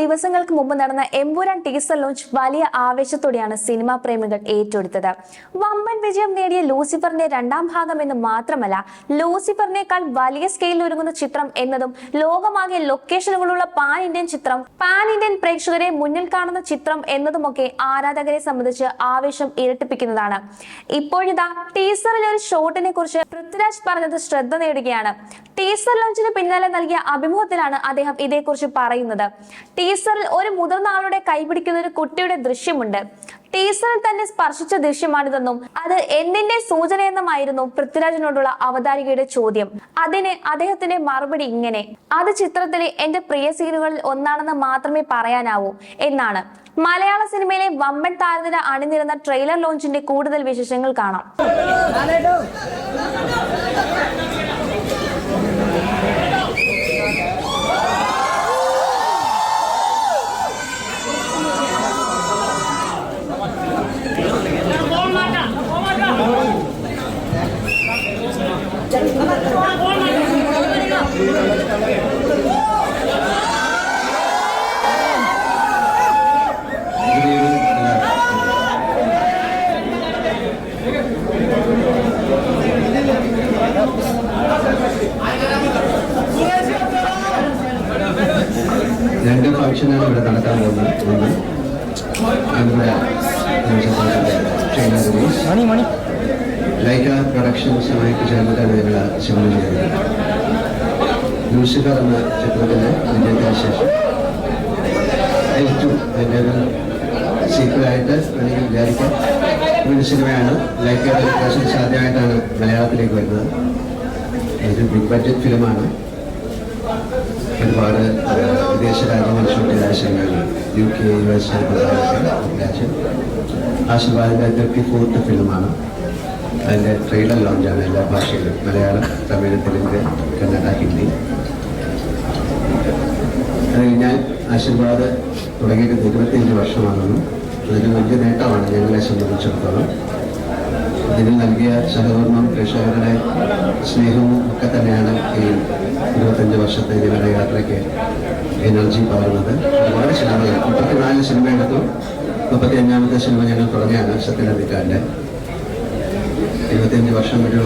ദിവസങ്ങൾക്ക് മുമ്പ് നടന്ന എമ്പുരാൻ ടീസർ ലോഞ്ച് വലിയ ആവേശത്തോടെയാണ് സിനിമാ പ്രേമികൾ ഏറ്റെടുത്തത്. വമ്പൻ വിജയം നേടിയ ലൂസിഫറിന്റെ രണ്ടാം ഭാഗം എന്ന് മാത്രമല്ല ലൂസിഫറിനേക്കാൾ വലിയ സ്കെയിലിൽ ഒരുങ്ങുന്ന ചിത്രം എന്നതും ലോകമാകെ ലൊക്കേഷനുകളുള്ള പാൻ ഇന്ത്യൻ ചിത്രം പാൻ ഇന്ത്യൻ പ്രേക്ഷകരെ മുന്നിൽ കാണുന്ന ചിത്രം എന്നതുമൊക്കെ ആരാധകരെ സംബന്ധിച്ച് ആവേശം ഇരട്ടിപ്പിക്കുന്നതാണ്. ഇപ്പോഴിതാ ടീസറിലെ ഒരു ഷോട്ടിനെ കുറിച്ച് പൃഥ്വിരാജ് പറഞ്ഞത് ശ്രദ്ധ നേടുകയാണ്. ടീസർ ലോഞ്ചിന് പിന്നാലെ നൽകിയ അഭിമുഖത്തിലാണ് അദ്ദേഹം ഇതേക്കുറിച്ച് പറയുന്നത്. ടീസറിൽ ഒരു മുതിർന്ന ആളുടെ കൈപിടിക്കുന്ന ഒരു കുട്ടിയുടെ ദൃശ്യമുണ്ട്. ടീസറിൽ തന്നെ സ്പർശിച്ച ദൃശ്യമാണിതെന്നും അത് എന്തിന്റെ സൂചനയെന്നുമായിരുന്നു പൃഥ്വിരാജിനോടുള്ള അവതാരികയുടെ ചോദ്യം. അതിന് അദ്ദേഹത്തിന്റെ മറുപടി ഇങ്ങനെ അത് ചിത്രത്തിലെ എന്റെ പ്രിയ സീനുകളിൽ ഒന്നാണെന്ന് മാത്രമേ പറയാനാവൂ എന്നാണ്. മലയാള സിനിമയിലെ വമ്പൻ താരനിര അണിനിരുന്ന ട്രെയിലർ ലോഞ്ചിന്റെ കൂടുതൽ വിശേഷങ്ങൾ കാണാം. മണി ലൈക്ക പ്രൊഡക്ഷൻസുമായിട്ട് ചേർന്നിട്ടാണ് ഞങ്ങൾ സിനിമ ചെയ്യുന്നത് ലൂസിഫർ എന്ന ചിത്രത്തിന് അതിന്റെ ശേഷം. ഏറ്റവും അതിന്റെ ഒരു സീക്വലായിട്ട് വേണമെങ്കിൽ വിചാരിക്കാം. ഒരു സിനിമയാണ്. ലൈക്ക പ്രൊഡക്ഷൻസ് ആദ്യമായിട്ടാണ് മലയാളത്തിലേക്ക് വരുന്നത്. ഇതൊരു ബിഗ് ബഡ്ജറ്റ് ഫിലിമാണ് ഒരുപാട് വിദേശ രാജ്യങ്ങളിൽ ആശയങ്ങളിൽ യു കെ യു എസ് രാജ്യം ആശീർവാദിന്റെ ഫോർത്ത് ഫിലിമാണ് അതിന്റെ ട്രെയിലർ ലോഞ്ചാണ് എല്ലാ ഭാഷയിലും. മലയാളം തമിഴ് തെലുങ്ക് കന്നഡ ഹിന്ദി. അത് കഴിഞ്ഞാൽ ആശീർവാദ് തുടങ്ങിയിട്ട് ഇരുപത്തിയഞ്ച് വർഷമാണെന്നും അതൊരു വലിയ നേട്ടമാണ് ഞങ്ങളെ സംബന്ധിച്ചിടത്തോളം. ഇതിന് നൽകിയ സഹകരണം പ്രേക്ഷകരുടെ സ്നേഹവും ഒക്കെ തന്നെയാണ് ഈ ഇരുപത്തഞ്ച് വർഷത്തെ ഞങ്ങളുടെ യാത്രയ്ക്ക് എനർജി പകർന്നത് ഒരുപാട് സിനിമകൾ മുപ്പത്തിനാല് സിനിമ എടുത്തു. മുപ്പത്തി അഞ്ചാമത്തെ സിനിമ ഞങ്ങൾ തുടങ്ങിയാണ് സത്യനദിക്കാരന്റെ ഇരുപത്തിയഞ്ച് വർഷം ഒരു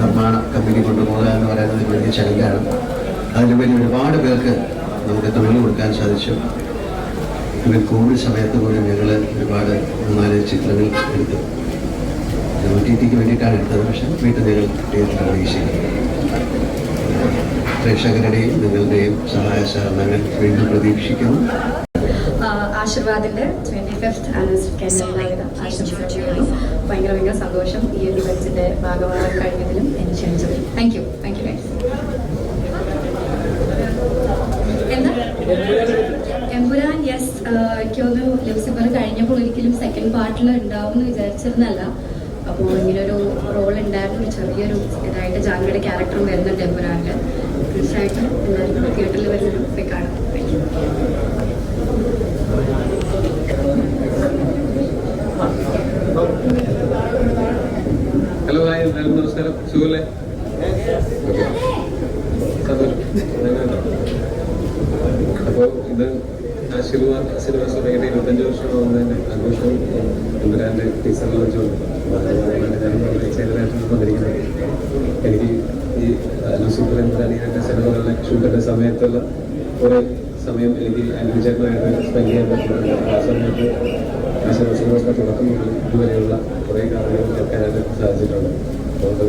നിർമ്മാണ കമ്പനി കൊണ്ടുപോകുക എന്ന് പറയുന്നത് വലിയ ചലഞ്ചാണ് അതിനുപരി ഒരുപാട് പേർക്ക് നമുക്ക് തൊഴിൽ കൊടുക്കാൻ സാധിച്ചു. ഇവർ കോവിഡ് സമയത്ത് പോലും ഞങ്ങൾ ഒരുപാട് മൂന്നാൽ ചിത്രങ്ങൾ എടുത്തു. ഒ ടി ടിക്ക് വേണ്ടിയിട്ടാണ് എടുത്തത് പക്ഷേ വീട്ടിൽ ഞങ്ങൾ തിയേറ്ററിൽ ചെയ്തു പ്രേക്ഷകരുടെയും നിങ്ങളുടെയും സഹായ സഹകരണങ്ങൾ വീണ്ടും പ്രതീക്ഷിക്കുന്നു. ആശീർവാദിന്റെ ട്വന്റി എന്റെ ആശംസിക്കുന്നു ഭയങ്കര ഭയങ്കര സന്തോഷം ഈ ഒരു ഇവന്റ്സിന്റെ ഭാഗമാകാൻ കഴിഞ്ഞതിലും എനിക്ക് ക്ഷണിച്ചതിലും. താങ്ക് യു താങ്ക് യു എന്താ? എമ്പുരാൻ യെസ് എനിക്കൊന്ന് ലൂസിഫർ കഴിഞ്ഞപ്പോൾ ഒരിക്കലും സെക്കൻഡ് പാർട്ടിൽ ഉണ്ടാവും എന്ന് വിചാരിച്ചിരുന്നല്ല അപ്പോൾ ഇങ്ങനൊരു റോൾ ഉണ്ടായിരുന്നു. ഒരു ചെറിയൊരു ഇതായിട്ട് ജാൻവിയുടെ ക്യാരക്ടറും വരുന്നുണ്ട് എമ്പുരാനിൽ തീർച്ചയായിട്ടും എല്ലാവർക്കും തിയേറ്ററിൽ വരുന്നൊരു പിക്കാണ് ഹലോ ഹായ് നമസ്കാരം. സുഖല്ലേ ഓക്കെ സന്തോഷം അപ്പോൾ ഇത് ആശീർവാദ് സിനിമ തുടങ്ങിയിട്ട് ഇരുപത്തഞ്ച് വർഷമാവുന്നതിന്റെ ആഘോഷവും എമ്പുരാന്റെ ടീച്ചർ ലോഞ്ചും ചെയ്തതായിട്ടാണ് വന്നിരിക്കുന്നത്. എനിക്ക് ഈ ലൂസിഫർ എമ്പുരാൻ ഇങ്ങനത്തെ സിനിമകളുടെ ഷൂട്ടിന്റെ സമയത്തുള്ള കുറേ സമയം എനിക്ക് അനുചേട്ടനായിട്ട് സ്പെൻഡ് ചെയ്യാൻ പറ്റുന്നുണ്ട്. ആ സമയത്ത് സിനിമയുടെ തുടക്കം കുറേ കാര്യങ്ങൾ കേൾക്കാനായിട്ട് സാധിച്ചിട്ടുണ്ട്. അതുകൊണ്ട്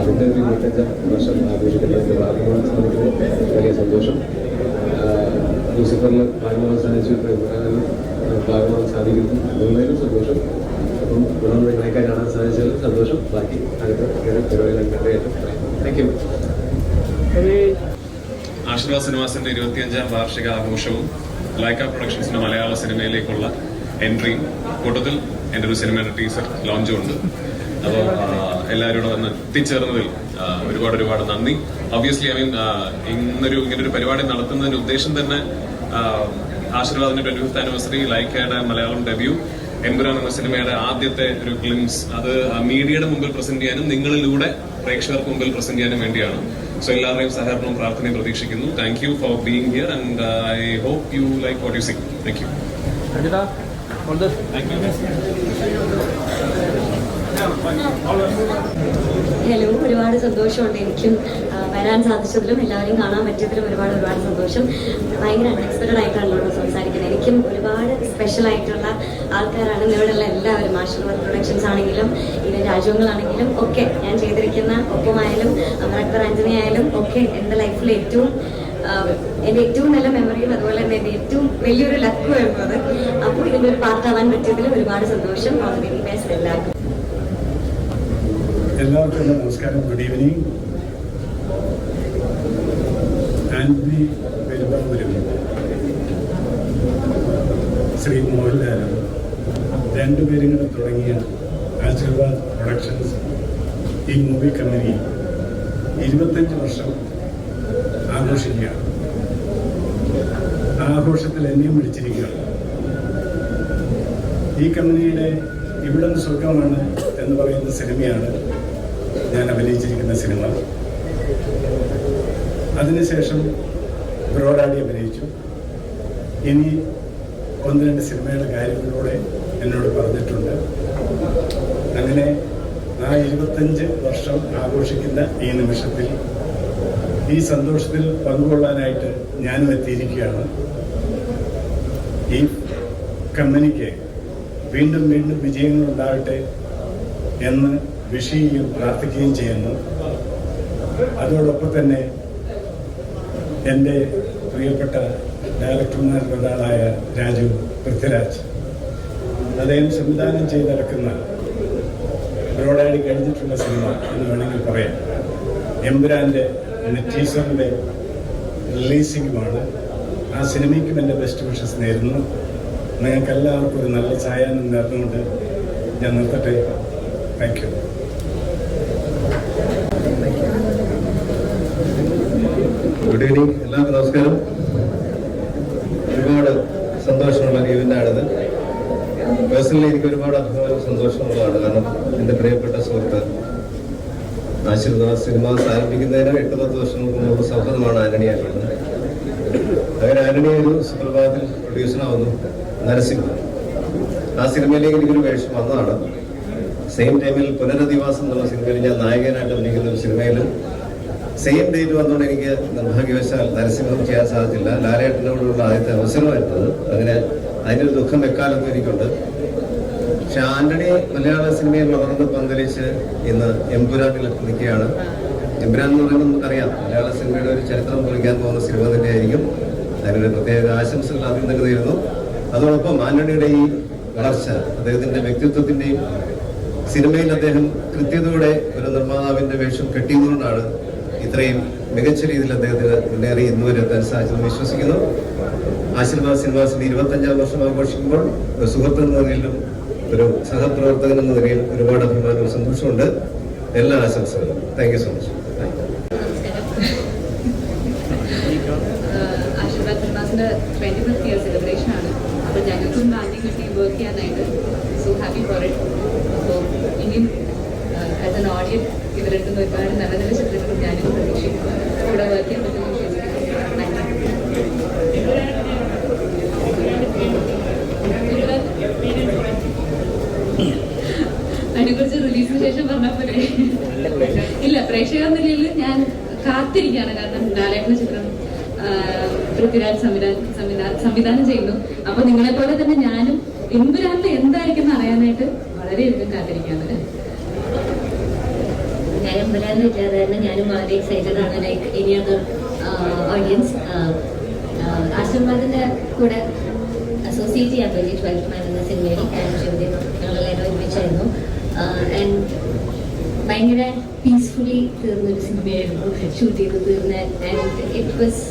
അതിന്റെ ഒരു ഇരുപത്തഞ്ചാം വർഷം ആഘോഷിക്കുന്നതിന്റെ ഭാഗമാണ് സാധിക്കുന്നത് വലിയ സന്തോഷം. ലൂസിഫറിൽ ഭാഗമാകാൻ സാധിച്ചു ഭാഗമാകാൻ സാധിക്കുന്നു. എന്നുള്ളതിലും സന്തോഷം. അപ്പം ഗുണം നിങ്ങളെയൊക്കെ കാണാൻ സാധിച്ചാലും സന്തോഷം. ബാക്കി അടുത്ത പരിപാടികളൊക്കെ താങ്ക് യു ആശീർവാദ് സിനിമാസിന്റെ ഇരുപത്തിയഞ്ചാം വാർഷിക ആഘോഷവും ലൈക്ക പ്രൊഡക്ഷൻസിന്റെ മലയാള സിനിമയിലേക്കുള്ള എൻട്രിയും കൂട്ടത്തിൽ എന്റെ ഒരു സിനിമയുടെ ടീസർ ലോഞ്ചും ഉണ്ട്. അപ്പോൾ എല്ലാവരും കൂടെ വന്ന് എത്തിച്ചേർന്നതിൽ ഒരുപാട് ഒരുപാട് നന്ദി. ഒബ്വിയസ്ലി ഐ മീൻ ഇന്നൊരു ഇങ്ങനൊരു പരിപാടി നടത്തുന്നതിന്റെ ഉദ്ദേശം തന്നെ ആശീർവാദിന്റെ ട്വന്റി ഫിഫ്ത് ആനിവേഴ്സറി ലൈക്കയുടെ മലയാളം ഡെബ്യൂ. എമ്പുരാൻ എന്ന സിനിമയുടെ ആദ്യത്തെ ഒരു ഗ്ലിംസ്. അത് മീഡിയയുടെ മുമ്പിൽ പ്രസന്റ് ചെയ്യാനും നിങ്ങളിലൂടെ പ്രേക്ഷകർക്ക് മുമ്പിൽ പ്രസന്റ് ചെയ്യാനും വേണ്ടിയാണ്. സോ എല്ലാവരുടെയും സഹകരണവും പ്രാർത്ഥനയും പ്രതീക്ഷിക്കുന്നു. Thank you for being here and I hope you like what you sing thank you hello ഒരുപാട് സന്തോഷമുണ്ട്. എനിക്കും വരാൻ സാധിച്ചതിലും എല്ലാവരെയും കാണാൻ പറ്റിയതിലും ഒരുപാട് ഒരുപാട് സന്തോഷം. ഭയങ്കര അൺഎക്സ്പെക്റ്റഡ് ആയിട്ടാണല്ലോ സംസാരിക്കുന്നത്. എനിക്കും ഒരുപാട് സ്പെഷ്യൽ ആയിട്ടുള്ള ആൾക്കാരാണ് ഇവിടെയുള്ള എല്ലാവരും. ആശീർവാദ് പ്രൊഡക്ഷൻസ് ആണെങ്കിലും ഇവൻ രാജ്യങ്ങളാണെങ്കിലും ഒക്കെ ഞാൻ ചെയ്തിരിക്കുന്ന ഒപ്പമായാലും അമരക്ബർ ആന്റണി ആയാലും ഒക്കെ എന്റെ ലൈഫിൽ ഏറ്റവും എന്റെ ഏറ്റവും നല്ല മെമ്മറിയും അതുപോലെ തന്നെ എന്റെ ഏറ്റവും വലിയൊരു ലക്കുമായിരുന്നു അത്. അപ്പോൾ ഇതിന്റെ ഒരു പാർട്ടാവാൻ പറ്റിയതിൽ ഒരുപാട് സന്തോഷം. ഓൾ ദി ബെസ്റ്റ് എല്ലാവർക്കും എല്ലാവർക്കും നമസ്കാരം. ഗുഡ് ഈവനിങ് ആന്റണി പെരുമ്പാവൂരും ശ്രീ മോഹൻലാലും രണ്ടുപേരും കൂടെ തുടങ്ങിയ ആശീർവാദ് പ്രൊഡക്ഷൻസ് ഈ മൂവി കമ്പനി ഇരുപത്തഞ്ച് വർഷം ആഘോഷിക്കുകയാണ് ആ ആഘോഷത്തിൽ എന്നെയും വിളിച്ചിരിക്കുകയാണ് ഈ കമ്പനിയുടെ ഇവിടം സ്വർഗമാണ് എന്ന് പറയുന്ന സിനിമയാണ് ഞാൻ അഭിനയിച്ചിരിക്കുന്ന സിനിമ അതിനുശേഷം ബ്രോഡാടി അഭിനയിച്ചു. ഇനി ഒന്ന് രണ്ട് സിനിമയുടെ കാര്യങ്ങളിലൂടെ എന്നോട് പറഞ്ഞിട്ടുണ്ട്. അങ്ങനെ ആ ഇരുപത്തഞ്ച് വർഷം ആഘോഷിക്കുന്ന ഈ നിമിഷത്തിൽ ഈ സന്തോഷത്തിൽ പങ്കുകൊള്ളാനായിട്ട് ഞാനും എത്തിയിരിക്കുകയാണ്. ഈ കമ്പനിക്ക് വീണ്ടും വീണ്ടും വിജയങ്ങൾ ഉണ്ടാകട്ടെ എന്ന് വിഷയുകയും പ്രാർത്ഥിക്കുകയും ചെയ്യുന്നു. അതോടൊപ്പം തന്നെ എന്റെ പ്രിയപ്പെട്ട ഡയറക്ടർമാരിൽ ഒരാളായ രാജു പൃഥ്വിരാജ്. അദ്ദേഹം സംവിധാനം ചെയ്തിറക്കുന്ന ബ്രോഡായി കഴിഞ്ഞിട്ടുള്ള സിനിമ എന്ന് വേണമെങ്കിൽ പറയാം. എംബുരാന്റെ ടീസറിന്റെ റിലീസിങ്ങുമാണ്. ആ സിനിമയ്ക്കും എന്റെ ബെസ്റ്റ് വിഷസ് നേരുന്നു. നിങ്ങൾക്കെല്ലാവർക്കും ഒരു നല്ല സായാഹ്നം നേർന്നുകൊണ്ട് ഞാൻ നിർത്തട്ടെ. താങ്ക് യു ഗുഡ് ഈവനിങ് എല്ലാവർക്കും നമസ്കാരം ഒരുപാട് സന്തോഷമുള്ള ഒരു ഇവന്റാണിത് പേഴ്സണലി എനിക്ക് ഒരുപാട് അഭിമാനം സന്തോഷമുള്ളതാണ് കാരണം എന്റെ പ്രിയപ്പെട്ട സുഹൃത്ത് ആശീർവാദ സിനിമാസ് ആരംഭിക്കുന്നതിന് എട്ട് പത്ത് വർഷങ്ങൾക്ക് മുമ്പ് സൗഹൃദമാണ് ആന്റണിയായിട്ടുള്ളത് അങ്ങനെ ആന്റണി ഒരു സുപ്രഭാതത്തിൽ പ്രൊഡ്യൂസറാവുന്നു നരസിംഹ. ആ സിനിമയിലേക്ക് എനിക്കൊരു വേഷം വന്നതാണ്. സെയിം ടൈമിൽ പുനരധിവാസം എന്നുള്ള സിനിമയിൽ ഞാൻ നായകനായിട്ട് അഭിനയിക്കുന്ന ഒരു സിനിമയിൽ സെയിം ഡേറ്റ് വന്നുകൊണ്ട് എനിക്ക് നിർഭാഗ്യവശാൽ നരസിംഹം ചെയ്യാൻ സാധിച്ചില്ല. ലാലേട്ടനോടുള്ള ആദ്യത്തെ അവസരമായിരുന്നത് അങ്ങനെ അതിനൊരു ദുഃഖം വെക്കാലൊന്നും എനിക്കുണ്ട്. പക്ഷെ ആന്റണി മലയാള സിനിമയിൽ വളർന്ന് പന്തലിച്ച് ഇന്ന് എംപുരാട്ടിൽ നിൽക്കുകയാണ്. എമ്പുരാൻ എന്ന് പറയുന്നത് നമുക്കറിയാം. മലയാള സിനിമയുടെ ഒരു ചരിത്രം കുറിക്കാൻ പോകുന്ന സിനിമ തന്നെയായിരിക്കും. അതിനൊരു പ്രത്യേക ആശംസകൾ ആദ്യം നൽകുന്നു അതോടൊപ്പം ആന്റണിയുടെ ഈ വളർച്ച അദ്ദേഹത്തിന്റെ വ്യക്തിത്വത്തിന്റെയും സിനിമയിൽ അദ്ദേഹം കൃത്യതയോടെ ഒരു നിർമ്മാതാവിന്റെ വേഷം കെട്ടിയതുകൊണ്ടാണ് ഇത്രയും മികച്ച രീതിയിൽ അദ്ദേഹത്തിന് മുന്നേറി ഇന്നുവരെ എത്താൻ സാധിച്ചെന്ന് വിശ്വസിക്കുന്നു. ആശീർവാദ് സിനിമാസിന്റെ ഇരുപത്തഞ്ചാം വർഷം ആഘോഷിക്കുമ്പോൾ ഒരു സുഹൃത്ത് എന്ന നിലയിലും ഒരു സഹപ്രവർത്തകൻ എന്ന നിലയിൽ ഒരുപാട് അഭിമാനവും സന്തോഷമുണ്ട് എല്ലാ ആശംസകളും. Thank you so much year celebration ആണ്. അപ്പോൾ team work happy for it as ഒരുപാട് നല്ല നല്ല ചിത്രങ്ങളും ഞാനും പ്രതീക്ഷിക്കുന്നു. ഇവിടെ വർക്ക് ചെയ്യാൻ പറ്റുമെന്ന് വിശ്വസിക്കുന്നു താങ്ക് അതിനെക്കുറിച്ച് റിലീസിന് ശേഷം പറഞ്ഞാൽ പോലെ ഇല്ല പ്രേക്ഷക നിലയിൽ ഞാൻ കാത്തിരിക്കുകയാണ്. കാരണം ലാലേട്ടന ചിത്രം പൃഥ്വിരാജ് സംവിധാനം സംവിധാനം സംവിധാനം ചെയ്യുന്നു. അപ്പൊ നിങ്ങളെ പോലെ തന്നെ ഞാനും എമ്പുരാനിൽ എന്തായിരിക്കും എന്ന് അറിയാനായിട്ട് വളരെയധികം കാത്തിരിക്കുകയാണ് ഞാൻ അമ്പലാന്ന് ഇല്ലാതെ തന്നെ ഞാനും വളരെ എക്സൈറ്റഡ് ആണ്. ലൈക്ക് ഇനി അതർ ഓഡിയൻസ് ആശീർവാദിന്റെ കൂടെ അസോസിയേറ്റ് ചെയ്യാൻ വേണ്ടി ട്വൽത്ത് മാൻ എന്ന സിനിമയിൽ ഞങ്ങളെല്ലാവരും ഒരുമിച്ചായിരുന്നു. ആൻഡ് ഭയങ്കര പീസ്ഫുള്ളി തീർന്നൊരു സിനിമയായിരുന്നു. ഷൂട്ട് ചെയ്ത് തീർന്ന and it was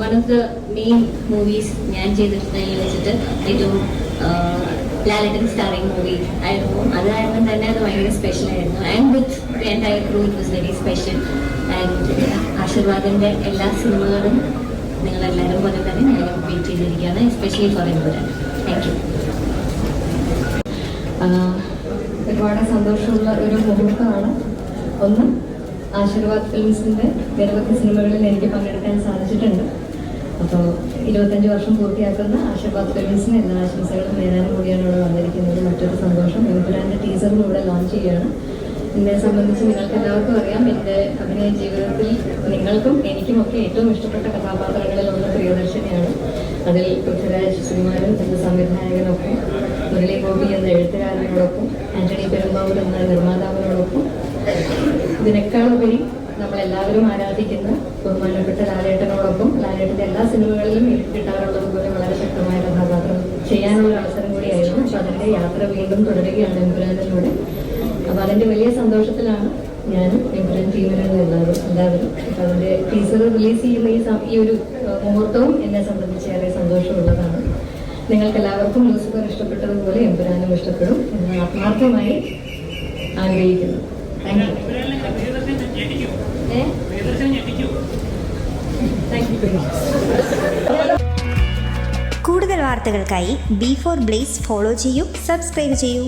one of the main movies ഞാൻ ചെയ്തിട്ടുണ്ടെങ്കിൽ വെച്ചിട്ട് ഏറ്റവും ലാലിറ്റൻ സ്റ്റാറിംഗ് മൂവി ആയിരുന്നു. അത് കാരണം തന്നെ അത് ഭയങ്കര സ്പെഷ്യൽ ആയിരുന്നു. And with the entire crew it was very special and ആശീർവാദിന്റെ എല്ലാ സിനിമകളും നിങ്ങളെല്ലാവരും പോലെ തന്നെ ഞാൻ വെയിറ്റ് ചെയ്തിരിക്കുകയാണ് especially for Empuraan thank you ഒരുപാട് സന്തോഷമുള്ള ഒരു മുഹൂർത്തമാണ്. ഒന്ന് ആശീർവാദ് ഫിലിംസിന്റെ നിരവധി സിനിമകളിൽ എനിക്ക് പങ്കെടുക്കാൻ സാധിച്ചിട്ടുണ്ട്. അപ്പോൾ ഇരുപത്തഞ്ച് വർഷം പൂർത്തിയാക്കുന്ന ആശീർവാദ് ഫിലിംസിന് എല്ലാ ആശംസകളും നേരാനും കൂടിയാണ് ഇവിടെ വന്നിരിക്കുന്നത്. മറ്റൊരു സന്തോഷം. എമ്പുരാന്റെ ടീസറും ഇവിടെ ലോഞ്ച് ചെയ്യുകയാണ്. എന്നെ സംബന്ധിച്ച് നിങ്ങൾക്ക് എല്ലാവർക്കും അറിയാം. എന്റെ അഭിനയ ജീവിതത്തിൽ നിങ്ങൾക്കും എനിക്കും ഒക്കെ ഏറ്റവും ഇഷ്ടപ്പെട്ട കഥാപാത്രങ്ങളിൽ ഒന്ന് പ്രിയദർശിനിയാണ്. അതിൽ പൃഥ്വിരാജ് ശ്രീമാനും എന്ന സംവിധായകനൊപ്പം മുരളി ഗോപി എന്ന എഴുത്തുകാരനോടൊപ്പം ആന്റണി പെരുമ്പാവൂർ എന്ന നിർമ്മാതാവിനോടൊപ്പം. ഇതിനേക്കാളുപരി നമ്മളെല്ലാവരും ആരാധിക്കുന്ന ബഹുമാനപ്പെട്ട ലാലേട്ടനോടൊപ്പം ലാലേട്ടന്റെ എല്ലാ സിനിമകളിലും കിട്ടാറുള്ളത് പോലെ വളരെ ശക്തമായ കഥാപാത്രം ചെയ്യാനുള്ള അവസരം കൂടിയായിരുന്നു. അപ്പോൾ യാത്ര വീണ്ടും തുടരുകയാണ് എമ്പുരാനിലൂടെ അപ്പോൾ അതിന്റെ വലിയ സന്തോഷത്തിലാണ് ഞാൻ എബ്രഹിം ടീമിലാണ് എല്ലാവരും എല്ലാവരും. അപ്പോൾ അതിന്റെ ടീസർ റിലീസ് ചെയ്യുന്ന ഈ ഈ ഒരു മുഹൂർത്തവും എന്നെ സംബന്ധിച്ച് ഏറെ സന്തോഷമുള്ളതാണ്. നിങ്ങൾക്ക് എല്ലാവർക്കും ലൂസിഫർ ഇഷ്ടപ്പെട്ടതുപോലെ എംബുരാനും ഇഷ്ടപ്പെടും എന്ന് ആത്മാർത്ഥമായി ആഗ്രഹിക്കുന്നു. കൂടുതൽ വാർത്തകൾക്കായി ബി ഫോർ ബ്ലേസ് ഫോളോ ചെയ്യൂ സബ്സ്ക്രൈബ് ചെയ്യൂ.